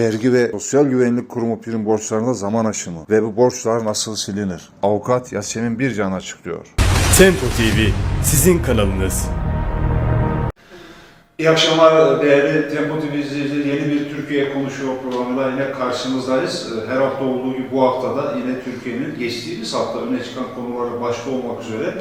Vergi ve Sosyal Güvenlik Kurumu prim borçlarında zaman aşımı ve bu borçlar nasıl silinir? Avukat Yasemin Bircan açıklıyor. Tempo TV sizin kanalınız. İyi akşamlar değerli Tempo TV izleyicileri. Yeni bir Türkiye Konuşuyor programıyla yine karşınızdayız. Her hafta olduğu gibi bu hafta da yine Türkiye'nin geçtiğimiz hafta öne çıkan konuları başta olmak üzere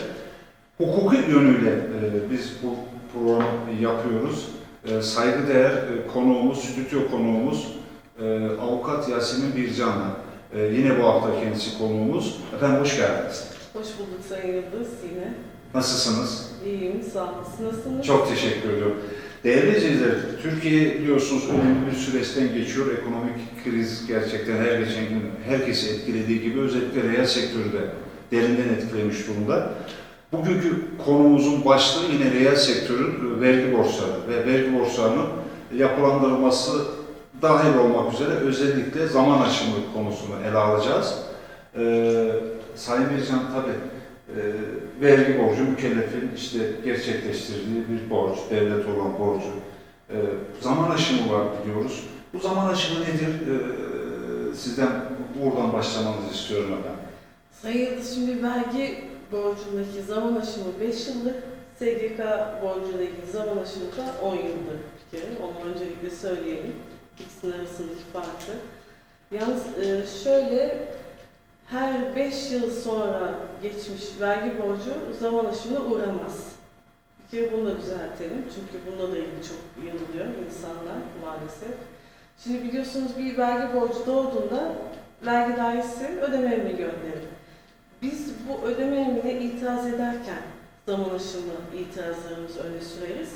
hukuki yönüyle e, biz bu programı yapıyoruz. E, Saygıdeğer e, konuğumuz, stüdyo konuğumuz e, Avukat Yasemin Bircan'la. E, Yine bu hafta kendisi konuğumuz. Efendim hoş geldiniz. Hoş bulduk Sayın Yıldız yine. Nasılsınız? İyiyim, sağ olun. Siz Nasılsınız? Çok teşekkür ediyorum. Değerli izleyiciler, Türkiye biliyorsunuz önemli bir süreçten geçiyor. Ekonomik kriz gerçekten her geçen gün herkesi etkilediği gibi özellikle reel sektörü de derinden etkilemiş durumda. Bugünkü konumuzun başlığı yine reel sektörün vergi borçları ve vergi borçlarının yapılandırılması dahil olmak üzere özellikle zaman aşımı konusunu ele alacağız. Ee, Sayın Bircan tabii e, vergi borcu mükellefin işte gerçekleştirdiği bir borç, devlet olan borcu. E, zaman aşımı var biliyoruz. Bu zaman aşımı nedir? E, sizden buradan başlamanızı istiyorum efendim. Sayın şimdi vergi borcundaki zaman aşımı 5 yıllık, SGK borcuyla ilgili zaman aşımı da 10 yıldır bir kere. Onu öncelikle söyleyelim. İkisinin arasındaki farkı. Yalnız e, şöyle her 5 yıl sonra geçmiş vergi borcu zaman aşımına uğramaz. Bir kere bunu da düzeltelim. Çünkü bununla da ilgili çok yanılıyor insanlar maalesef. Şimdi biliyorsunuz bir vergi borcu doğduğunda vergi dairesi ödeme emri gönderir. Biz bu ödeme emrine itiraz ederken zaman aşımı itirazlarımızı öne süreriz.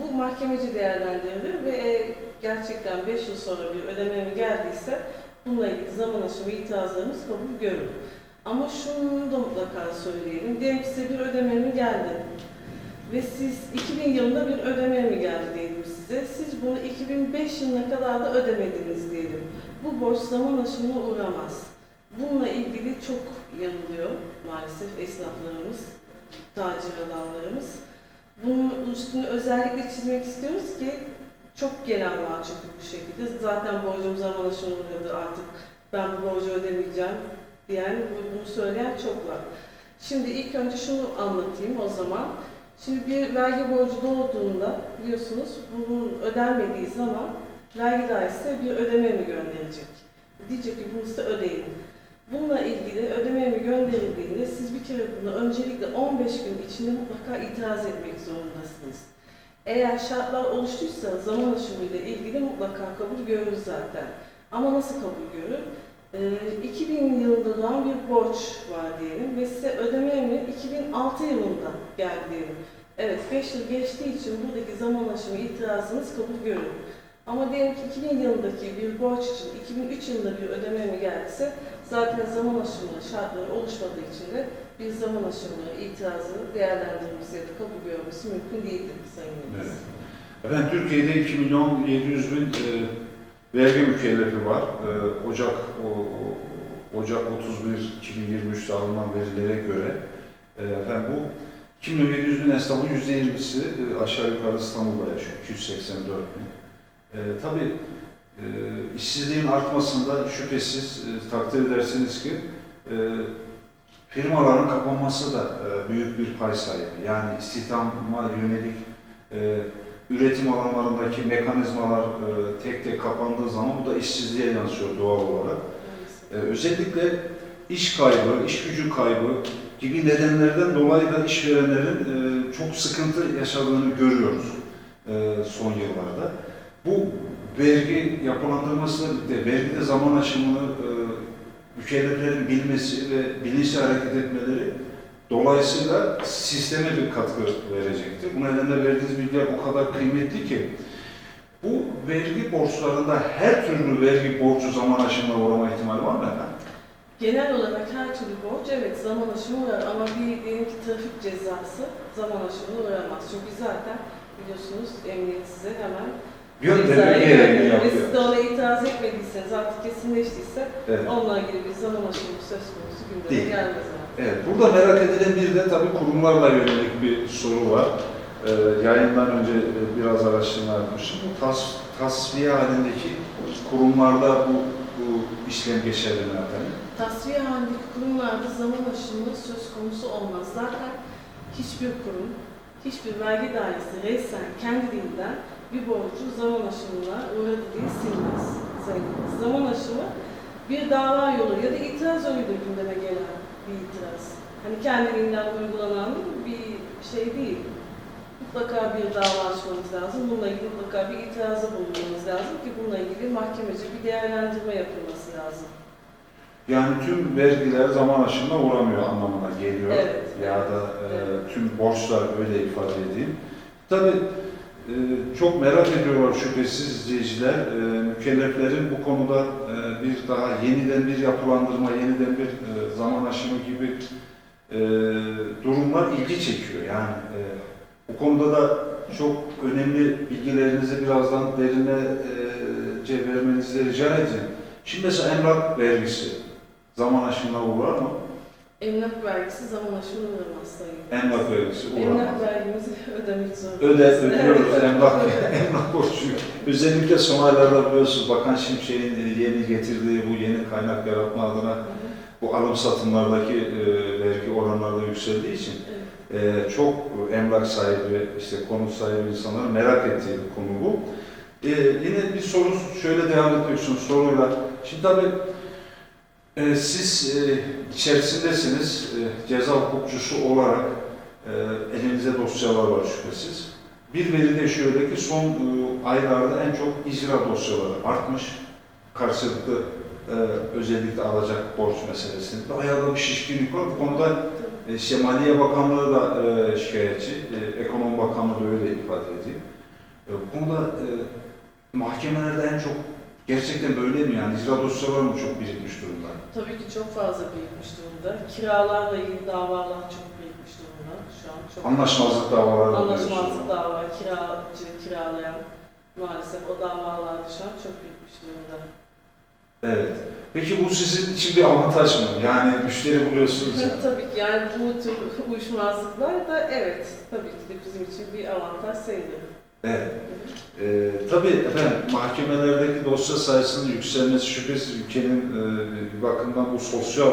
Bu mahkemeci değerlendirilir ve gerçekten 5 yıl sonra bir ödeme emri geldiyse bununla ilgili zaman aşımı itirazlarımız kabul görür. Ama şunu da mutlaka söyleyelim. Diyelim ki size bir ödeme emri geldi. Ve siz 2000 yılında bir ödeme emri geldi diyelim size. Siz bunu 2005 yılına kadar da ödemediniz diyelim. Bu borç zaman aşımına uğramaz. Bununla ilgili çok yanılıyor maalesef esnaflarımız, tacir adamlarımız. Bunun üstünü özellikle çizmek istiyoruz ki çok genel var çünkü bu şekilde. Zaten borcum zaman aşımına uğradı artık ben bu borcu ödemeyeceğim diyen, bunu söyleyen çok var. Şimdi ilk önce şunu anlatayım o zaman. Şimdi bir vergi borcu doğduğunda biliyorsunuz bunun ödenmediği zaman vergi dairesi bir ödeme mi gönderecek? Diyecek ki bunu size ödeyin. Bununla ilgili ödeme mi gönderildiğinde siz bir kere bunu öncelikle 15 gün içinde mutlaka itiraz etmek zorundasınız. Eğer şartlar oluştuysa zaman aşımıyla ilgili mutlaka kabul görür zaten. Ama nasıl kabul görür? Ee, 2000 yılında doğan bir borç var diyelim ve size ödeme emri 2006 yılında geldi diyelim. Evet 5 yıl geçtiği için buradaki zaman aşımı itirazınız kabul görür. Ama diyelim ki 2000 yılındaki bir borç için 2003 yılında bir ödeme emri geldiyse zaten zaman aşımı şartları oluşmadığı için de bir zaman aşımı itirazı değerlendirmesi ya da kabul görmesi mümkün değildir Sayın Yıldız. Evet. Efendim Türkiye'de 2 milyon 700 bin e, vergi mükellefi var. E, Ocak o, o- Ocak 31 2023'te alınan verilere göre e, efendim bu 2 milyon 700 bin esnafın %20'si e, aşağı yukarı İstanbul'da yaşıyor. 284 bin. E, tabii e, işsizliğin artmasında şüphesiz e, takdir edersiniz ki e, firmaların kapanması da e, büyük bir pay sahibi. Yani istihdama yönelik e, üretim alanlarındaki mekanizmalar e, tek tek kapandığı zaman bu da işsizliğe yansıyor doğal olarak. E, özellikle iş kaybı, iş gücü kaybı gibi nedenlerden dolayı da işverenlerin e, çok sıkıntı yaşadığını görüyoruz e, son yıllarda. Bu vergi yapılandırması de vergide zaman aşımını e, mükelleflerin bilmesi ve bilinçli hareket etmeleri dolayısıyla sisteme bir katkı verecektir. Bu nedenle verdiğiniz bilgiler o kadar kıymetli ki bu vergi borçlarında her türlü vergi borcu zaman aşımına uğrama ihtimali var mı efendim? Genel olarak her türlü borç evet zaman aşımı uğrar ama bir diyelim ki trafik cezası zaman aşımına uğramaz. Çünkü zaten biliyorsunuz emniyet size hemen Gereğini gönderiyor. Ve siz de yapıyor. ona itiraz etmediyseniz artık kesinleştiyse Evet. onunla ilgili bir zaman aşımı söz konusu gündeme Değil. gelmez. yani. Evet, burada merak edilen bir de tabii kurumlarla yönelik bir soru var. Ee, yayından önce e, biraz araştırma yapmıştım. Bu tas, tasfiye halindeki kurumlarda bu, bu işlem geçerli mi efendim? Tasfiye halindeki kurumlarda zaman aşımı söz konusu olmaz. Zaten hiçbir kurum, hiçbir vergi dairesi resen kendiliğinden bir borcu zaman aşımına uğradı diye silmez. Zaman aşımı bir dava yolu ya da itiraz yoluyla gündeme gelen bir itiraz. Hani kendiliğinden uygulanan bir şey değil. Mutlaka bir dava açmamız lazım. Bununla ilgili mutlaka bir itirazda bulunmamız lazım ki bununla ilgili mahkemece bir değerlendirme yapılması lazım. Yani tüm vergiler zaman aşımına uğramıyor anlamına geliyor. Evet. Ya da e, tüm borçlar öyle ifade edeyim. Tabii e, çok merak ediyorlar şüphesiz izleyiciler. E, mükelleflerin bu konuda e, bir daha yeniden bir yapılandırma, yeniden bir e, zaman aşımı gibi e, durumlar ilgi çekiyor. Yani e, bu konuda da çok önemli bilgilerinizi birazdan derine e, vermenizi rica edeceğim. Şimdi mesela emlak vergisi zaman aşımına uğrar mı? Emlak vergisi zaman aşımına uğramaz sayın. Emlak vergisi uğramaz. Emlak vergimizi ödemek zorundayız. Öde, ödüyoruz Evet, emlak, emlak borcu. Özellikle son aylarda biliyorsunuz Bakan Şimşek'in yeni getirdiği bu yeni kaynak yaratma adına Hı hı, bu alım satımlardaki e, vergi oranları yükseldiği için evet. e, çok emlak sahibi, işte konut sahibi insanların merak ettiği bir konu bu. E, yine bir soru şöyle devam ediyorsunuz soruyla. Şimdi tabii e, siz e, içerisindesiniz e, ceza hukukçusu olarak e, dosyalar var şüphesiz. Bir veri de şöyle ki son aylarda en çok icra dosyaları artmış. Karşılıklı özellikle alacak borç meselesinde. Bayağı da bir şişkinlik var. Bu konuda e, işte Maliye Bakanlığı da şikayetçi, e, Ekonomi Bakanlığı da öyle ifade ediyor. Bu konuda mahkemelerde en çok gerçekten böyle mi yani? İcra dosyaları mı çok birikmiş durumda? Tabii ki çok fazla birikmiş durumda. Kiralarla ilgili davalar çok birikmiş durumda şu an. Çok Anlaşmazlık davaları da Anlaşmazlık dava, kiracı, kiralayan maalesef o davalar şu an çok birikmiş durumda. Evet. Peki bu sizin için bir avantaj mı? Yani müşteri buluyorsunuz yani. tabii ki yani bu tür uyuşmazlıklar da evet tabii ki de bizim için bir avantaj sayılır. Evet. Ee, tabii efendim mahkemelerdeki dosya sayısının yükselmesi şüphesiz ülkenin e, bir bakımdan bu sosyal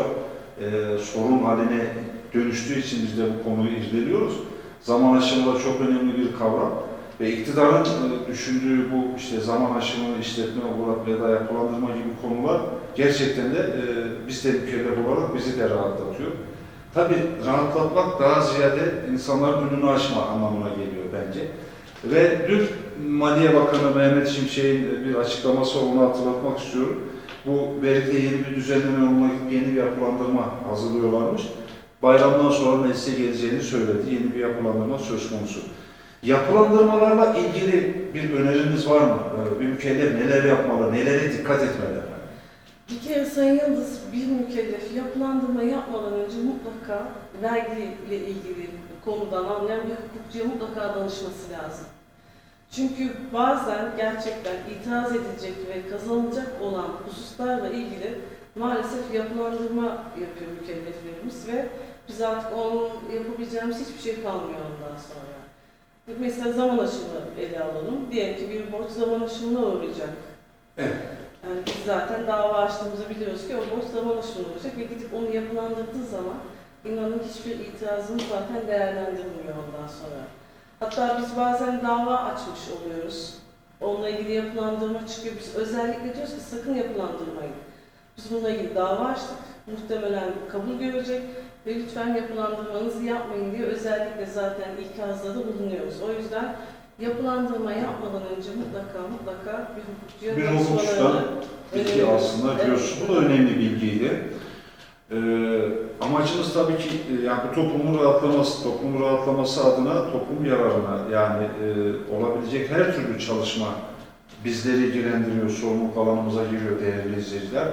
e, sorun haline dönüştüğü için biz de bu konuyu irdeliyoruz. Zaman aşımı da çok önemli bir kavram ve iktidarın e, düşündüğü bu işte zaman aşımı, işletme olarak ya da yapılandırma gibi konular gerçekten de e, biz de mükellef olarak bizi de rahatlatıyor. Tabii rahatlatmak daha ziyade insanların önünü açma anlamına geliyor bence. Ve dün Maliye Bakanı Mehmet Şimşek'in bir açıklaması onu hatırlatmak istiyorum. Bu vergide yeni bir düzenleme olmak, yeni bir yapılandırma hazırlıyorlarmış. Bayramdan sonra meclise geleceğini söyledi. Yeni bir yapılandırma söz konusu. Yapılandırmalarla ilgili bir öneriniz var mı? Ee, Bir mükellef neler yapmalı, nelere dikkat etmeli? Bir kere Sayın Yıldız bir mükellef yapılandırma yapmadan önce mutlaka vergiyle ilgili konudan anlayan bir hukukçuya mutlaka danışması lazım. Çünkü bazen gerçekten itiraz edilecek ve kazanılacak olan hususlarla ilgili maalesef yapılandırma yapıyor mükelleflerimiz ve biz artık onun yapabileceğimiz hiçbir şey kalmıyor ondan sonra. Mesela zaman aşımı ele alalım. Diyelim ki bir borç zaman aşımına uğrayacak. Evet. Yani biz zaten dava açtığımızı biliyoruz ki o borç zaman aşımı olacak ve gidip onu yapılandırdığı zaman inanın hiçbir itirazımız zaten değerlendirilmiyor ondan sonra. Hatta biz bazen dava açmış oluyoruz. Onunla ilgili yapılandırma çıkıyor. Biz özellikle diyoruz ki sakın yapılandırmayın. Biz bununla ilgili dava açtık. Muhtemelen kabul görecek ve lütfen yapılandırmanızı yapmayın diye özellikle zaten ikazda da bulunuyoruz. O yüzden yapılandırma yapmadan önce mutlaka mutlaka bir hukukçuya Bir hukukçudan bilgi alsınlar Evet. diyorsun. Bu da önemli bilgiydi. Ee, amacımız tabii ki e, yani bu toplumun rahatlaması, toplumun rahatlaması adına toplum yararına yani e, olabilecek her türlü çalışma bizleri ilgilendiriyor, sorumluluk alanımıza giriyor değerli izleyiciler.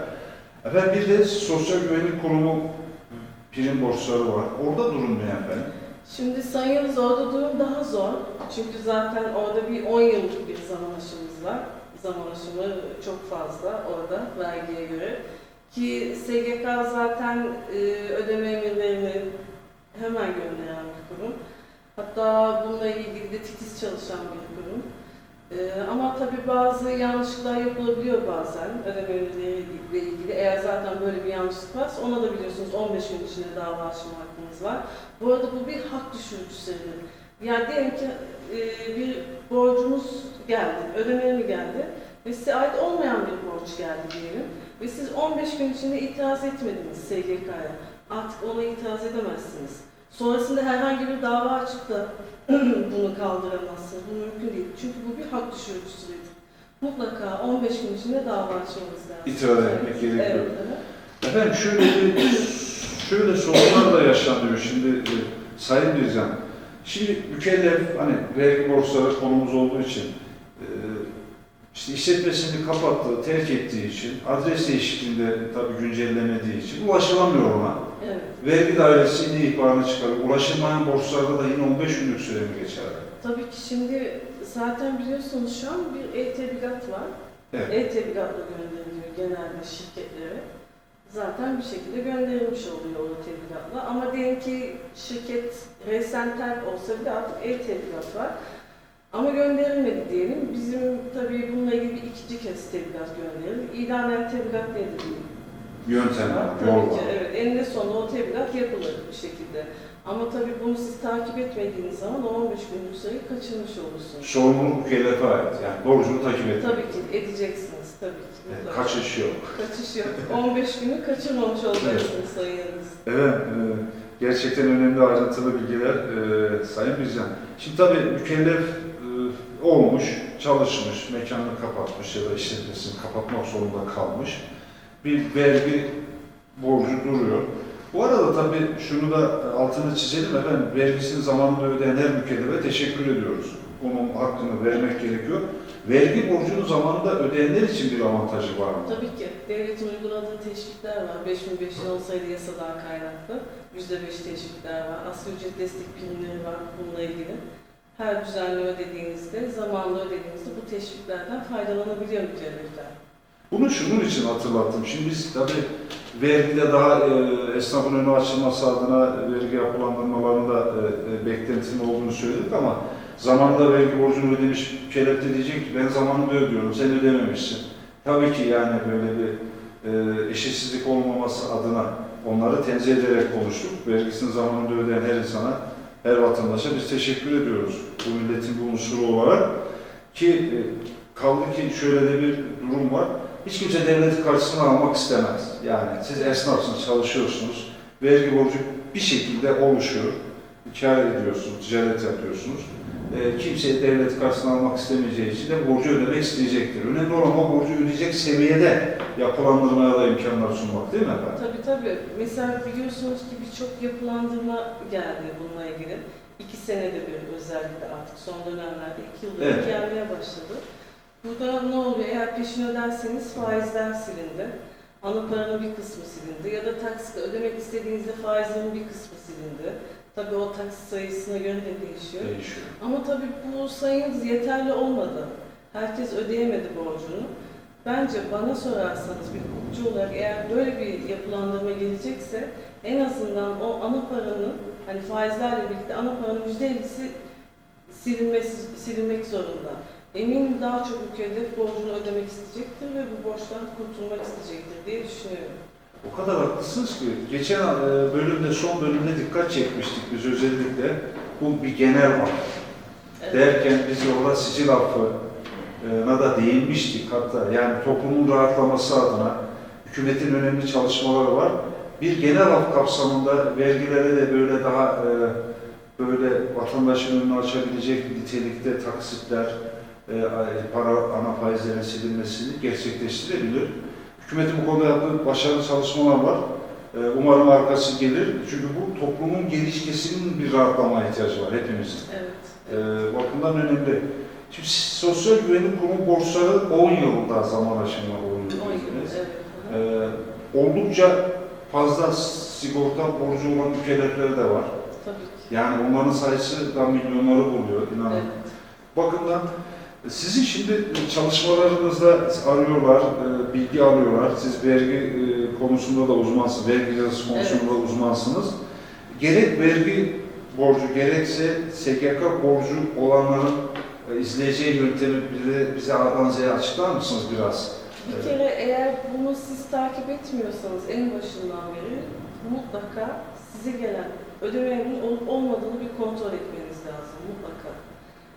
Efendim bir de Sosyal Güvenlik Kurumu prim borçları var. Orada durum ne efendim? Şimdi Sayın Yıldız orada durum daha zor. Çünkü zaten orada bir 10 yıllık bir zaman aşımız var. Zaman aşımı çok fazla orada vergiye göre. Ki SGK zaten e, ödeme emirlerini hemen gönderen bir kurum. Hatta bununla ilgili de titiz çalışan bir kurum. Ee, ama tabii bazı yanlışlıklar yapılabiliyor bazen ödemeleriyle ilgili. Eğer zaten böyle bir yanlışlık varsa ona da biliyorsunuz 15 gün içinde dava açma hakkınız var. Bu arada bu bir hak düşürücü sayılır. Yani diyelim ki e, bir borcumuz geldi, ödemeli geldi ve size ait olmayan bir borç geldi diyelim. Ve siz 15 gün içinde itiraz etmediniz SGK'ya. Artık ona itiraz edemezsiniz. Sonrasında herhangi bir dava açıp da bunu kaldıramazsınız. Bu mümkün değil. Çünkü bu bir hak düşürücü süredir. Mutlaka 15 gün içinde dava açmanız lazım. İtiraz etmek gerekiyor. Evet, evet. Efendim şöyle bir, şöyle sorunlar da yaşanıyor şimdi e, Sayın Bircan. Şimdi mükellef hani vergi borçları konumuz olduğu için işte işletmesini kapattığı, terk ettiği için, adres değişikliğinde tabii güncellemediği için ulaşılamıyor ona. Evet. Vergi dairesi yine ihbarını çıkarıyor. Ulaşılmayan borçlarda da yine 15 günlük süre mi geçer? Tabii ki şimdi zaten biliyorsunuz şu an bir e-tebligat var. Evet. E-tebligatla gönderiliyor genelde şirketlere. Zaten bir şekilde gönderilmiş oluyor o tebligatla. Ama diyelim ki şirket resen terk olsa bile artık e-tebligat var. Ama gönderilmedi diyelim. Bizim tabii bununla ilgili bir ikinci kez tebligat gönderilir. İlanen tebligat bir Yöntem var, yol var. evet. Eninde sonunda o tebligat yapılır bir şekilde. Ama tabii bunu siz takip etmediğiniz zaman o 15 günlük süreyi kaçırmış olursunuz. Sorumluluk mükellefe ait. Yani borcunu takip etmek. Tabii ki edeceksiniz tabii ki. Evet, mutlaka. Kaçış yok. Kaçış yok. 15 günü kaçırmamış olacaksınız sayın Yıldız. Evet, e, gerçekten önemli ayrıntılı bilgiler e, Sayın Bircan. Şimdi tabii mükellef olmuş, çalışmış, mekanını kapatmış ya da işletmesini kapatmak zorunda kalmış. Bir vergi borcu duruyor. Bu arada tabii şunu da altını çizelim efendim, vergisini zamanında ödeyen her mükellefe teşekkür ediyoruz. Onun hakkını vermek gerekiyor. Vergi borcunu zamanında ödeyenler için bir avantajı var mı? Tabii ki devletin uyguladığı teşvikler var. 5510 sayılı yasadan kaynaklı. %5 teşvikler var. Asgari ücret destek primleri var bununla ilgili. Her düzenli ödediğinizde, zamanlı ödediğinizde bu teşviklerden faydalanabiliyor mükellefler. Bunu şunun için hatırlattım. Şimdi biz tabii vergide daha e, esnafın önü açılması adına vergi yapılandırmalarında e, e, beklentinin olduğunu söyledik ama zamanında vergi borcunu ödemiş mükellef de diyecek ki ben zamanında ödüyorum, sen ödememişsin. Tabii ki yani böyle bir e, eşitsizlik olmaması adına onları tenzih ederek konuştuk. Vergisini zamanında ödeyen her insana, her vatandaşa biz teşekkür ediyoruz. Bu milletin bir unsuru olarak. Ki e, kaldı ki şöyle de bir durum var. Hiç kimse devleti karşısına almak istemez. Yani siz esnafsınız, çalışıyorsunuz. Vergi borcu bir şekilde oluşuyor. Kâr ediyorsunuz, ticaret yapıyorsunuz. E, kimse devleti karşısına almak istemeyeceği için de borcu ödemek isteyecektir. Önemli olan o borcu ödeyecek seviyede yapılandırmaya da imkanlar sunmak değil mi efendim? Tabii tabii. Mesela biliyorsunuz ki birçok yapılandırma geldi bununla ilgili. İki senede bir özellikle artık son dönemlerde iki yıldır Evet. gelmeye başladı. Burada ne oluyor? Eğer peşin öderseniz faizler silindi. Ana paranın bir kısmı silindi. Ya da taksitle ödemek istediğinizde faizlerin bir kısmı silindi. Tabii o taksit sayısına göre de değişiyor. Değişiyor. Ama tabii bu sayınız yeterli olmadı. Herkes ödeyemedi borcunu. Bence bana sorarsanız bir hukukçu olarak eğer böyle bir yapılandırma gelecekse en azından o ana paranın hani faizlerle birlikte ana paranın %50'si silinmesi, silinmek zorunda. Eminim daha çok mükellef borcunu ödemek isteyecektir ve bu borçtan kurtulmak isteyecektir diye düşünüyorum. O kadar haklısınız ki geçen e, bölümde, son bölümde dikkat çekmiştik biz özellikle. Bu bir genel var. Evet. derken biz orada sicil affına da değinmiştik hatta yani toplumun rahatlaması adına hükümetin önemli çalışmaları var. Bir genel af kapsamında vergilere de böyle daha e, böyle vatandaşın önünü açabilecek nitelikte taksitler, e, para ana faizlerin silinmesini gerçekleştirebilir. Hükümetin bu konuda yaptığı başarılı çalışmalar var. E, Umarım arkası gelir. Çünkü bu toplumun geniş kesiminin bir rahatlamaya ihtiyacı var hepimizin. Evet. Ee, bakımdan önemli. Şimdi Sosyal Güvenlik Kurumu borçları 10 yılda zaman aşımına oluyor. 10 yıl. dediniz. Evet. Ee, oldukça fazla sigorta borcu olan ülkeler de var. Tabii ki. Yani onların sayısı da milyonları buluyor inanın. Evet. Bakımdan sizin şimdi çalışmalarınızda arıyorlar, e, bilgi alıyorlar. Siz vergi e, konusunda da uzmansınız, vergi cezası konusunda da uzmansınız. Gerek vergi borcu gerekse SGK borcu olanların e, e, izleyeceği yöntemi bize, bize A'dan Z'ye açıklar mısınız biraz? Bir Evet. kere eğer bunu siz takip etmiyorsanız en başından beri mutlaka size gelen ödemenin olup olmadığını bir kontrol etmeniz lazım mutlaka.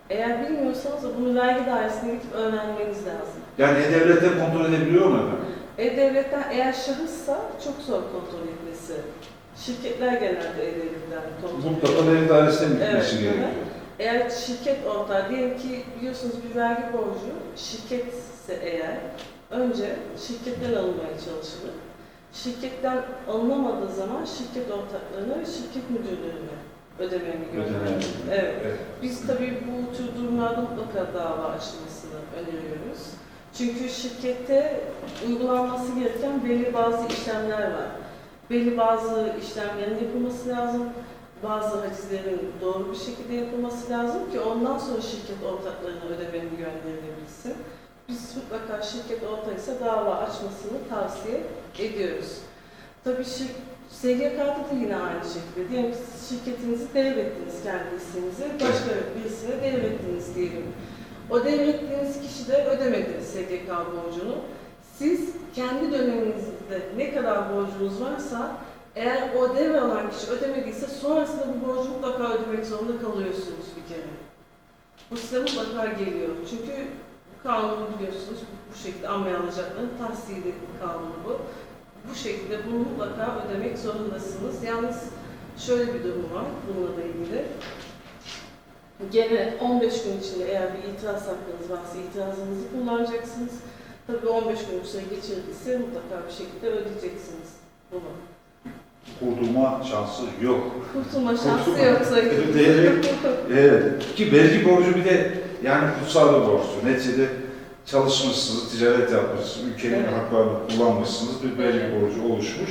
Eğer bilmiyorsanız da bunu vergi dairesine gidip öğrenmeniz lazım. Yani E-Devlet'te kontrol edebiliyor mu efendim? E-Devlet'ten eğer şahıssa çok zor kontrol etmesi. Şirketler genelde E-Devlet'ten kontrol Mutlaka vergi dairesine Evet, gitmesi hı hı. gerekiyor? Eğer şirket ortağı, diyelim ki biliyorsunuz bir vergi borcu şirketse eğer önce şirketten alınmaya çalışılır. Şirketten alınamadığı zaman şirket ortaklarına ve şirket müdürlerine ödemeni gönderilir. Ödemeni. Evet. Evet. Biz tabii bu tür durumlarda mutlaka dava açılmasını öneriyoruz. Çünkü şirkette uygulanması gereken belli bazı işlemler var. Belli bazı işlemlerin yapılması lazım. Bazı hacizlerin doğru bir şekilde yapılması lazım ki ondan sonra şirket ortaklarına ödemeni gönderilebilsin. Biz mutlaka şirket ortağıysa dava açmasını tavsiye ediyoruz. Tabii şir SGK'da da yine aynı şekilde. Diyelim ki siz şirketinizi devrettiniz kendi isminize, başka birisine devrettiniz diyelim. O devrettiğiniz kişi de ödemedi SGK borcunu. Siz kendi döneminizde ne kadar borcunuz varsa eğer o devralan kişi ödemediyse sonrasında bu borcu mutlaka ödemek zorunda kalıyorsunuz bir kere. Bu size mutlaka geliyor. Çünkü kanunu biliyorsunuz bu şekilde amel alacakların tahsili kanunu bu. Bu şekilde bunu mutlaka ödemek zorundasınız. Yalnız şöyle bir durum var bununla da ilgili. Gene 15 gün içinde eğer bir itiraz hakkınız varsa itirazınızı kullanacaksınız. Tabii 15 gün süre geçirdiyse mutlaka bir şekilde ödeyeceksiniz bunu. Kurtulma şansı yok. Kurtulma şansı Kurtulma. yok sayın. Evet. Ki vergi borcu bir de yani kutsal bir borçtur. Neticede çalışmışsınız, ticaret yapmışsınız, ülkenin Evet. haklarını kullanmışsınız, bir vergi borcu oluşmuş.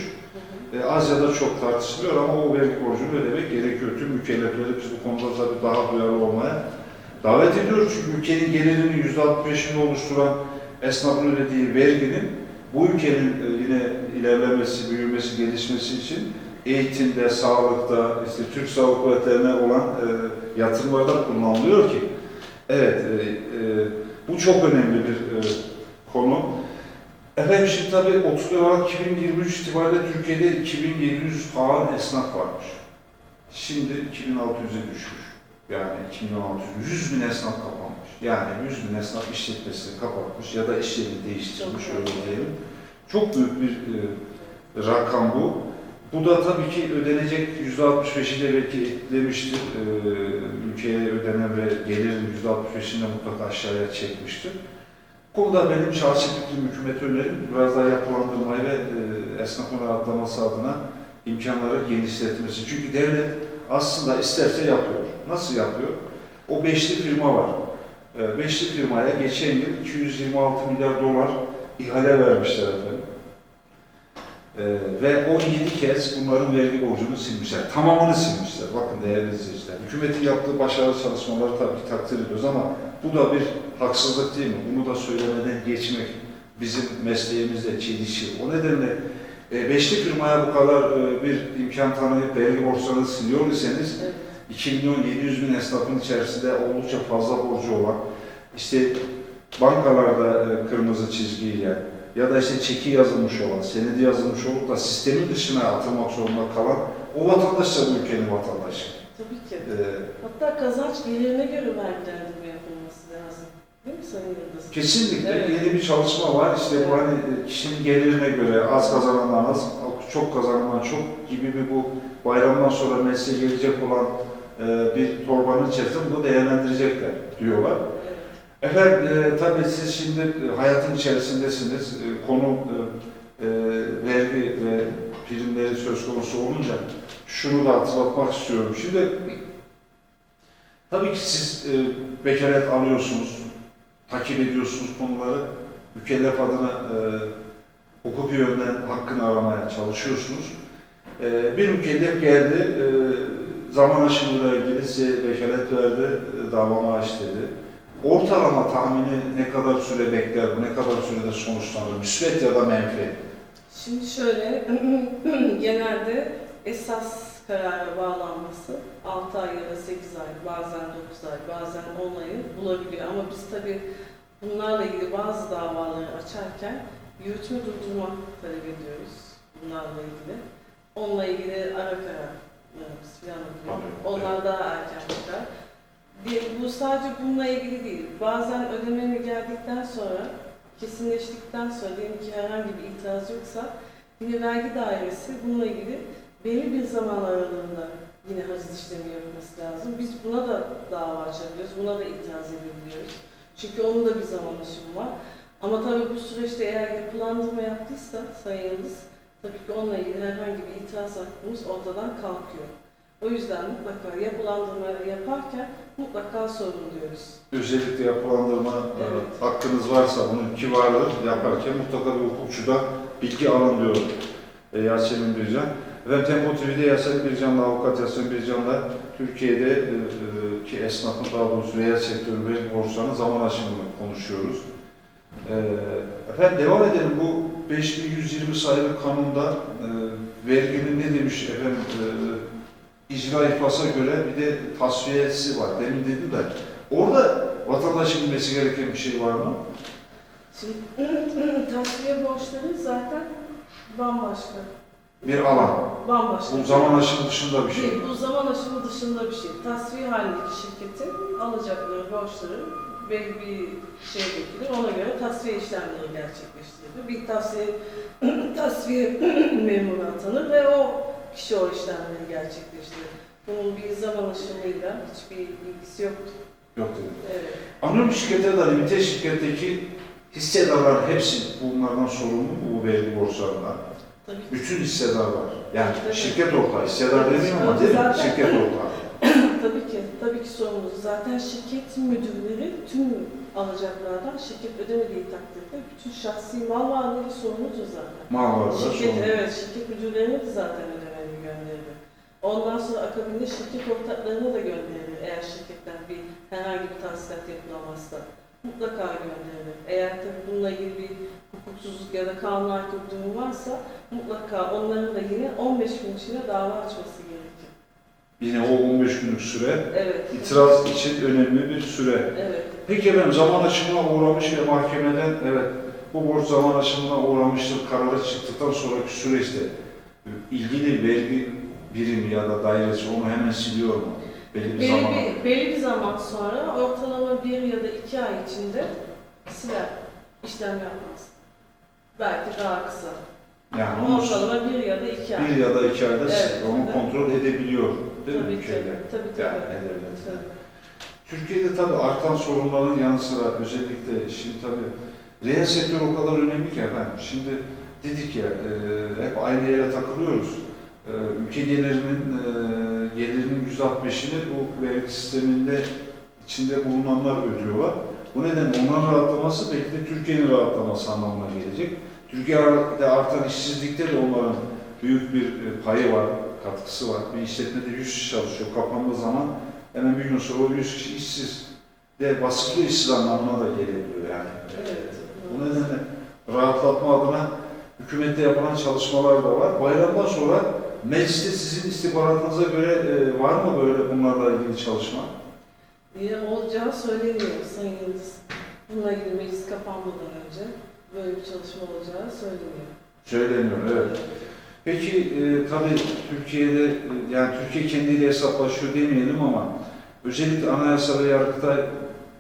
E, az ya da çok tartışılıyor ama o vergi borcunu ödemek gerekiyor. Tüm mükellefleri biz bu konuda tabii daha duyarlı olmaya davet ediyoruz. Çünkü ülkenin gelirinin %65'ini oluşturan esnafın ödediği verginin bu ülkenin e, yine ilerlemesi, büyümesi, gelişmesi için eğitimde, sağlıkta, işte Türk Sağlık Kuvvetleri'ne olan e, yatırımlarda kullanılıyor ki evet e, e, bu çok önemli bir e, konu. Efendim şimdi tabii 30 Aralık 2023 itibariyle Türkiye'de 2700 falan esnaf varmış. Şimdi 2600'e düşmüş. Yani 2600, 100 bin esnaf kapanmış. Yani 100 bin esnaf işletmesini kapatmış ya da iş yerini değiştirmiş öyle diyelim. Çok büyük bir e, rakam bu. Bu da tabii ki ödenecek %65'i de belki eklemiştir. E, ülkeye ödenen ve gelirin %65'ini de mutlaka aşağıya çekmiştir. Konuda benim şahsi fikrim hükümete önerim biraz daha yapılandırmayı ve e, esnafın rahatlaması adına imkanları genişletmesi. Çünkü devlet aslında isterse yapıyor. Nasıl yapıyor? O beşli firma var. E, beşli firmaya geçen yıl 226 milyar dolar ihale vermişler efendim. E, ve 17 kez bunların vergi borcunu silmişler. Tamamını silmişler. Bakın değerli izleyiciler. Hükümetin yaptığı başarılı çalışmaları tabii ki takdir ediyoruz ama bu da bir haksızlık değil mi? Bunu da söylemeden geçmek bizim mesleğimizle çelişir. O nedenle e, beşli firmaya bu kadar e, bir imkan tanıyıp vergi borçlarını siliyor iseniz Evet. 2 milyon 700 bin esnafın içerisinde oldukça fazla borcu olan, işte bankalarda e, kırmızı çizgiyle ya da işte çeki yazılmış olan, senedi yazılmış olup da sistemin dışına atılmak zorunda kalan o vatandaş da bu ülkenin vatandaşı. Tabii ki. E, Hatta kazanç gelirine göre vergilendirme yapılması lazım. Değil mi Sayın Yıldız? Kesinlikle Evet. yeni bir çalışma var. İşte bu hani kişinin gelirine göre az kazananlar az, çok kazananlar çok gibi bir bu bayramdan sonra mesleğe gelecek olan e, bir torbanın içerisinde bunu değerlendirecekler diyorlar. Efendim e, tabii siz şimdi e, hayatın içerisindesiniz. E, konu e, e, vergi ve primleri söz konusu olunca şunu da hatırlatmak istiyorum. Şimdi tabii ki siz e, bekaret alıyorsunuz, takip ediyorsunuz konuları. Mükellef adına e, hukuki yönden hakkını aramaya çalışıyorsunuz. E, bir mükellef geldi, e, zaman aşımıyla ilgili size vekalet verdi, e, dava maaş dedi. Ortalama tahmini ne kadar süre bekler, bu ne kadar sürede sonuçlanır, müsbet ya da menfi? Şimdi şöyle, genelde esas karara bağlanması 6 ay ya da 8 ay, bazen 9 ay, bazen 10 ayı bulabiliyor. Ama biz tabii bunlarla ilgili bazı davaları açarken yürütme durdurma talep ediyoruz bunlarla ilgili. Onunla ilgili ara oluyor. Anlıyorum. Onlar daha erken çıkar. Bu sadece bununla ilgili değil. Bazen ödememi geldikten sonra, kesinleştikten sonra diyelim ki herhangi bir itiraz yoksa yine vergi dairesi bununla ilgili belli bir zaman aralığında yine haciz işlemi yapması lazım. Biz buna da dava açabiliyoruz, buna da itiraz edebiliyoruz. Çünkü onun da bir zaman aşımı var. Ama tabii bu süreçte eğer yapılandırma yaptıysa Sayın Yıldız, tabii ki onunla ilgili herhangi bir itiraz hakkımız ortadan kalkıyor. O yüzden mutlaka yapılandırma yaparken mutlaka sorumluyuz. Özellikle yapılandırma e, Evet. hakkınız varsa bunun ki vardır yaparken mutlaka bir hukukçudan bilgi alın diyor e, Yasemin Bircan. Ve Tempo TV'de Yasemin Bircan'la, avukat Yasemin Bircan'la Türkiye'de e, e, ki esnafın daha doğrusu reel sektörün ve borsanın zaman aşımını konuşuyoruz. E, efendim devam edelim. Bu 5120 sayılı kanunda e, verginin ne demiş efendim e, icra iflasa göre bir de tasfiyesi var. Demin dedi de. Orada vatandaşın bilmesi gereken bir şey var mı? Şimdi tasfiye borçları zaten bambaşka. Bir alan. Bambaşka. Bu zaman aşımı dışında bir şey. Değil, bu zaman aşımı dışında bir şey. Tasfiye halindeki şirketin alacakları borçları belli bir şey beklenir. Ona göre tasfiye işlemleri gerçekleştirilir. Bir tasfiye, tasfiye memuru atanır ve o kişi o işlemleri gerçekleştirir. Bunun bir zaman aşımıyla hiçbir ilgisi yoktur. Yok dedi. Evet. Anonim şirketler de limited şirketteki hissedarlar hepsi bunlardan sorumlu mu bu vergi borçlarından? Tabii. Bütün hissedarlar. Yani Evet. şirket ortağı, hissedar demiyorum ama değil mi? zaten- Şirket ortağı. Tabii ki, tabii ki sorumluyuz. Zaten şirket müdürleri tüm alacaklardan şirket ödemediği takdirde bütün şahsi mal varlığı sorumludur zaten. Mal varlığı Şirket, sorumlu. evet, şirket müdürlerine de zaten gönderir. Ondan sonra akabinde şirket ortaklarına da gönderir eğer şirketten bir herhangi bir tahsilat yapılamazsa. Mutlaka gönderilir. Eğer tabii bununla ilgili bir hukuksuzluk ya da kanuna aykırı durum varsa mutlaka onların da yine 15 gün içinde dava açması gerekir. Yine o 15 günlük süre Evet. itiraz için önemli bir süre. Evet. Peki efendim zaman aşımına uğramış ve mahkemeden evet bu borç zaman aşımına uğramıştır kararı çıktıktan sonraki süreçte ilgili vergi birimi ya da dairesi onu hemen siliyor mu? Belli bir Belli zaman. bir, belli bir zaman sonra ortalama bir ya da iki ay içinde siler. işlem yapmaz. Belki daha kısa. Yani onu ortalama bir ya da iki ay. bir ya da iki ayda Evet, siliyor. Onu evet. kontrol edebiliyor. Değil mi tabii, ülkeler? tabii, tabii, tabii. Yani edebilir. Tabii. Türkiye'de tabii artan sorunların yanı sıra özellikle şimdi tabii reel sektör o kadar önemli ki efendim. Şimdi dedik ya e, hep aynı yere takılıyoruz. E, ülke gelirinin e, gelirinin yüzde 65'ini bu vergi sisteminde içinde bulunanlar ödüyorlar. Bu nedenle onların rahatlaması belki de Türkiye'nin rahatlaması anlamına gelecek. Türkiye'de artan işsizlikte de onların büyük bir e, payı var, katkısı var. Bir işletmede 100 kişi çalışıyor. Kapandığı zaman hemen bir gün sonra o 100 kişi işsiz ve baskılı işsiz anlamına da gelebiliyor yani. Evet. Bu nedenle rahatlatma adına hükümette yapılan çalışmalar da var. Bayramdan sonra mecliste sizin istihbaratınıza göre e, var mı böyle bunlarla ilgili çalışma? Yine olacağı söyleniyor Sayın Yıldız. Bununla ilgili meclis kapanmadan önce böyle bir çalışma olacağı söyleniyor. Söyleniyor, evet. Peki e, tabii Türkiye'de e, yani Türkiye kendiyle hesaplaşıyor demeyelim ama özellikle anayasa ve yargıtay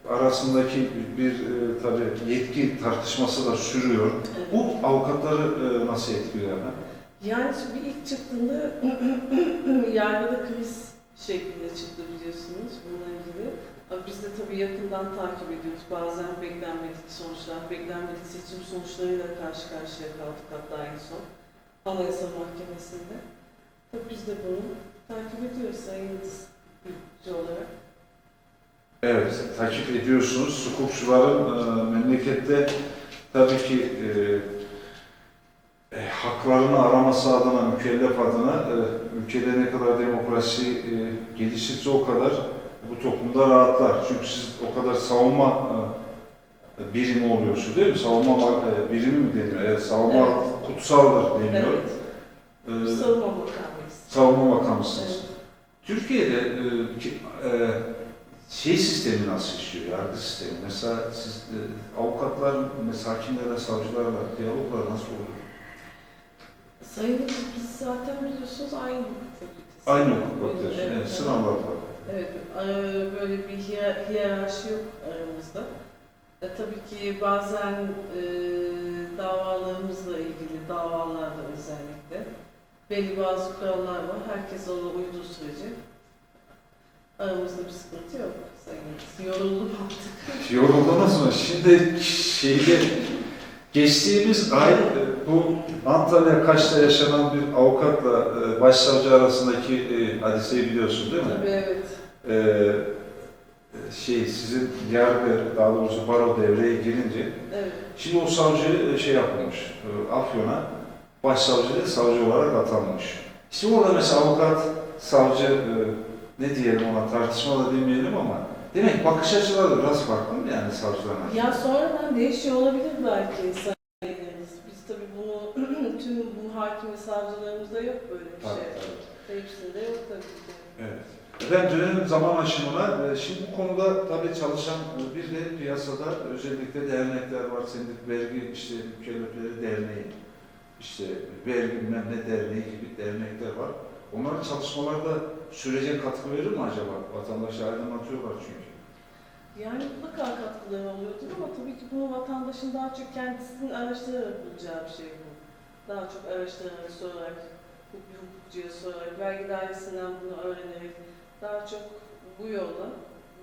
arasındaki bir e, tabii yetki tartışması da sürüyor. Evet. Bu avukatları e, nasıl etkiliyor efendim? Yani şimdi ilk çıktığında yargıda kriz şeklinde çıktı biliyorsunuz bununla ilgili. Ama Biz de tabii yakından takip ediyoruz. Bazen beklenmedik sonuçlar, beklenmedik seçim sonuçlarıyla karşı karşıya kaldık hatta en son. Anayasa Mahkemesi'nde. Tabii biz de bunu takip ediyoruz Sayın Yıldız hukukçu olarak. Evet, takip ediyorsunuz. Hukukçuların e, memlekette tabii ki e, e, haklarını araması adına, mükellef adına e, ülkede ne kadar demokrasi e, gelişirse o kadar bu toplumda rahatlar. Çünkü siz o kadar savunma e, birimi oluyorsunuz değil mi? Savunma e, birimi mi deniyor? Evet, savunma Evet. kutsaldır deniyor. Evet. Ee, Savunma Bakanlığı'yız. savunma bakanısınız. Evet. Türkiye'de e, e, şey sistemi nasıl işliyor, yargı sistemi? Mesela siz e, avukatlar, mesela hakimlerle, savcılarla diyaloglar nasıl oluyor? Sayın biz zaten biliyorsunuz aynı hukuk fakültesi. Aynı fakültesi, Evet, evet, sınavlar var. Evet, e, böyle bir hiyer- hiyerarşi yok aramızda. E, tabii ki bazen e, davalarımızla ilgili, davalarda özellikle belli bazı kurallar var. Herkes ona uyduğu sürece aramızda bir sıkıntı yok. Sayın Yoruldum artık. Yoruldunuz mu? Şimdi şeyde geçtiğimiz ay e, bu Antalya Kaş'ta yaşanan bir avukatla e, başsavcı arasındaki e, hadiseyi biliyorsun değil mi? Tabii evet. Ee, şey sizin yargı daha doğrusu baro devreye girince Evet. şimdi o savcı şey yapılmış e, Afyon'a başsavcı değil savcı olarak atanmış. İşte orada mesela avukat, savcı ne diyelim ona tartışma da demeyelim ama demek bakış açıları da biraz farklı mı yani savcılarına? Ya sonradan değişiyor olabilir belki sayılarımız. Biz tabii bunu tüm bu hakim ve savcılarımızda yok böyle bir Tabii, şey. tabii. Hepsinde yok tabii ki. Evet. Efendim dönelim zaman aşımına. Ee, Şimdi bu konuda tabii çalışan e, bir de piyasada özellikle dernekler var. Senin vergi işte mükellefleri derneği, işte vergi bilmem ne derneği gibi dernekler var. Onların çalışmalarda sürece katkı verir mi acaba? Vatandaşı aydınlatıyorlar çünkü. Yani mutlaka katkıları oluyordur ama tabii ki bunu vatandaşın daha çok kendisinin araştırarak bulacağı bir şey bu. Daha çok araştırarak, sorarak, bir hukukçuya sorarak, vergi dairesinden bunu öğrenerek daha çok bu yolla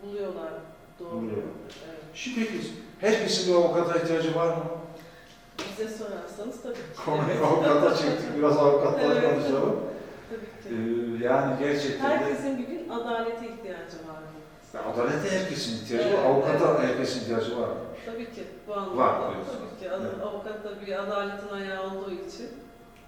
buluyorlar doğru. Buluyorlar. Evet. Şimdi peki herkesin bir avukata ihtiyacı var mı? Bize sorarsanız tabii ki. Konuyu avukata çektik. Biraz avukatlar Evet. konuşalım. Tabii Ee, ki. yani gerçekten de Herkesin bir gün adalete ihtiyacı var. Ya adalete herkesin ihtiyacı var. Evet, Avukata evet. herkesin ihtiyacı var. Tabii ki bu anlamda. Var diyorsun. Tabii ki Evet. avukat da bir adaletin ayağı olduğu için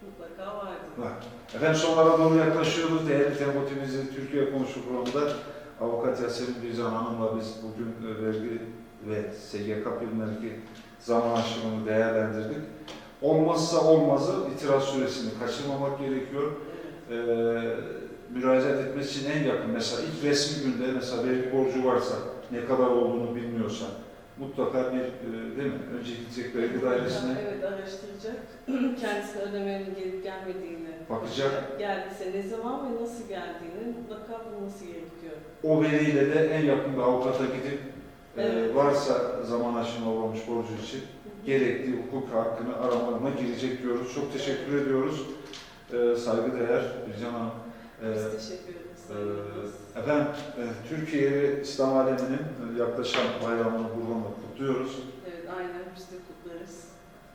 mutlaka vardır. Var. Efendim sonlara doğru yaklaşıyoruz. Değerli TV'nin Türkiye Konuşu programında Avukat Yasemin Bircan Hanım'la biz bugün e, vergi ve SGK primlerindeki zaman aşımını değerlendirdik. Olmazsa olmazı itiraz süresini kaçırmamak gerekiyor. Evet. Ee, müracaat etmesi için en yakın mesela ilk resmi günde mesela vergi borcu varsa ne kadar olduğunu bilmiyorsa mutlaka bir e, değil mi? Önce gidecek vergi dairesine Evet araştıracak. Kendisine ödemenin gelip gelmediğini bakacak. Geldiyse ne zaman ve nasıl geldiğini mutlaka bulması gerekiyor. O veriyle de en yakın bir avukata gidip e, Evet. varsa zaman aşımı olmamış borcu için gerekli hukuk hakkını aramalarına girecek diyoruz. Çok teşekkür ediyoruz. Ee, saygıdeğer Bircan Hanım. Biz teşekkür ederiz. Efendim, e, Türkiye ve İslam aleminin e, yaklaşan bayramını buradan da kutluyoruz. Evet aynen biz de kutlarız.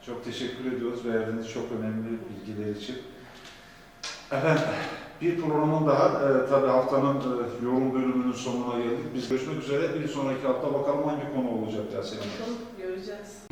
Çok teşekkür ediyoruz verdiğiniz çok önemli bilgiler için. Efendim, bir programın daha e, tabii haftanın e, yoğun bölümünün sonuna geldik. Biz görüşmek üzere. Bir sonraki hafta bakalım hangi konu olacak Yasemin. Bakalım